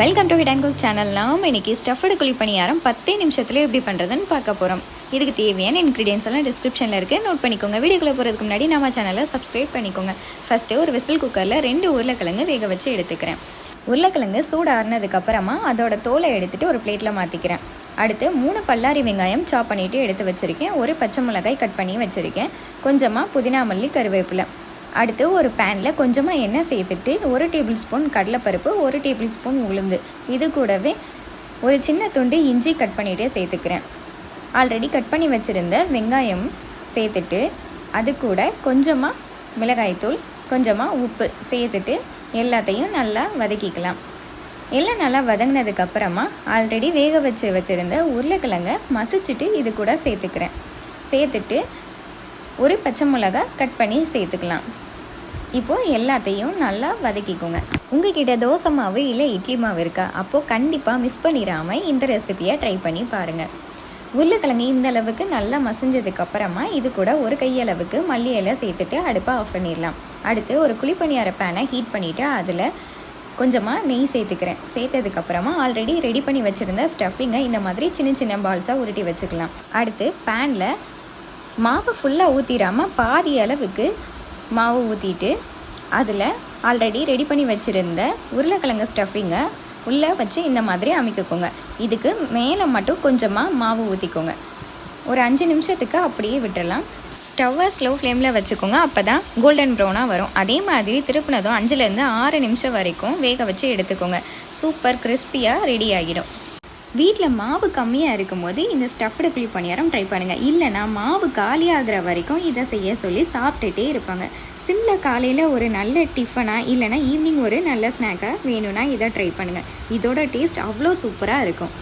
Welcome to hit and cook channel நாம் இன்னைக்கு stuffed குழி பணியாரம் பத்தே நிமிஷத்தில் எப்படி பண்ணுறதுன்னு பார்க்க போகிறோம் இதுக்கு தேவையான இன்க்ரீடியன்ஸ் எல்லாம் டிஸ்கிரிப்ஷனில் இருக்குது நோட் பண்ணிக்கோங்க. வீடியோக்குள்ளே போகிறதுக்கு முன்னாடி நம்ம சேனலை சப்ஸ்கிரைப் பண்ணிக்கோங்க. ஃபஸ்ட்டு ஒரு விசில் குக்கரில் ரெண்டு உருளைக்கிழங்கு வேக வச்சு எடுத்துக்கிறேன். உருளைக்கிழங்கு சூடு அதோட தோலை எடுத்துகிட்டு ஒரு பிளேட்டில் மாற்றிக்கிறேன் அடுத்து மூணு பல்லாரி வெங்காயம் சாப் பண்ணிவிட்டு எடுத்து வச்சுருக்கேன். ஒரு பச்சை மிளகாய் கட் பண்ணி வச்சுருக்கேன். கொஞ்சமாக புதினா மல்லி கருவேப்பிலை. அடுத்து ஒரு பேனில் கொஞ்சமாக எண்ணெய் சேர்த்துட்டு ஒரு டேபிள் ஸ்பூன் கடலைப்பருப்பு ஒரு டேபிள் ஸ்பூன் உளுந்து. இது கூடவே ஒரு சின்ன துண்டு இஞ்சி கட் பண்ணிகிட்டே சேர்த்துக்கிறேன். ஆல்ரெடி கட் பண்ணி வச்சுருந்த வெங்காயம் சேர்த்துட்டு அது கூட கொஞ்சமாக மிளகாய்த்தூள் கொஞ்சமாக உப்பு சேர்த்துட்டு எல்லாத்தையும் நல்லா வதக்கிக்கலாம். எல்லாம் நல்லா வதங்கினதுக்கப்புறமா ஆல்ரெடி வேக வச்சு வச்சுருந்த உருளைக்கிழங்க மசிச்சுட்டு இது கூட சேர்த்துக்கிறேன். சேர்த்துட்டு ஒரு பச்சை மிளகா கட் பண்ணி சேர்த்துக்கலாம். இப்போது எல்லாத்தையும் நல்லா வதக்கிக்கோங்க. உங்ககிட்ட தோசை மாவு இல்லை இட்லி மாவு இருக்கா? அப்போது கண்டிப்பாக மிஸ் பண்ணிடாமல் இந்த ரெசிபியை ட்ரை பண்ணி பாருங்கள் உருளைக்கிழங்கு இந்த அளவுக்கு நல்லா மசிஞ்சதுக்கு அப்புறமா இது கூட ஒரு கையளவுக்கு மல்லி இலை சேர்த்துட்டு அடுப்பை ஆஃப் பண்ணிடலாம் அடுத்து ஒரு குழிப்பணியார பேனை ஹீட் பண்ணிவிட்டு அதில் கொஞ்சமாக நெய் சேர்த்துக்கிறேன். சேர்த்ததுக்கப்புறமா ஆல்ரெடி ரெடி பண்ணி வச்சுருந்த ஸ்டஃபிங்கை இந்த மாதிரி சின்ன சின்ன பால்ஸாக உருட்டி வச்சுக்கலாம். அடுத்து பேனில் மாவு ஃபுல்லாக ஊற்றிடாமல் பாதி அளவுக்கு மாவு ஊற்றிட்டு அதில் ஆல்ரெடி ரெடி பண்ணி வச்சுருந்த உருளைக்கிழங்கு ஸ்டஃபிங்கை உள்ளே வச்சு இந்த மாதிரி அமைக்கிக்கோங்க. இதுக்கு மேலே மட்டும் கொஞ்சமாக மாவு ஊற்றிக்கோங்க ஒரு அஞ்சு நிமிஷத்துக்கு அப்படியே விட்டுடலாம் ஸ்டவ்வை ஸ்லோ ஃப்ளேமில் வச்சுக்கோங்க. அப்போ தான் கோல்டன் ப்ரௌனாக வரும். அதே மாதிரி திருப்பினதும் அஞ்சுலேருந்து ஆறு நிமிஷம் வரைக்கும் வேக வச்சு எடுத்துக்கோங்க. சூப்பர் கிறிஸ்பியாக ரெடி ஆகிடும். வீட்டில் மாவு கம்மியாக இருக்கும்போது இந்த ஸ்டஃப்டு குழி பணியாரம் ட்ரை பண்ணுங்கள் இல்லைனா மாவு காலியாகிற வரைக்கும் இதை செய்ய சொல்லி சாப்பிட்டுட்டே இருப்பாங்க. சிம்மில் காலையில் ஒரு நல்ல டிஃபனாக இல்லைனா ஈவினிங் ஒரு நல்ல ஸ்நாக்காக வேணும்னா இதை ட்ரை பண்ணுங்கள் இதோட டேஸ்ட் அவ்வளோ சூப்பராக இருக்கும்.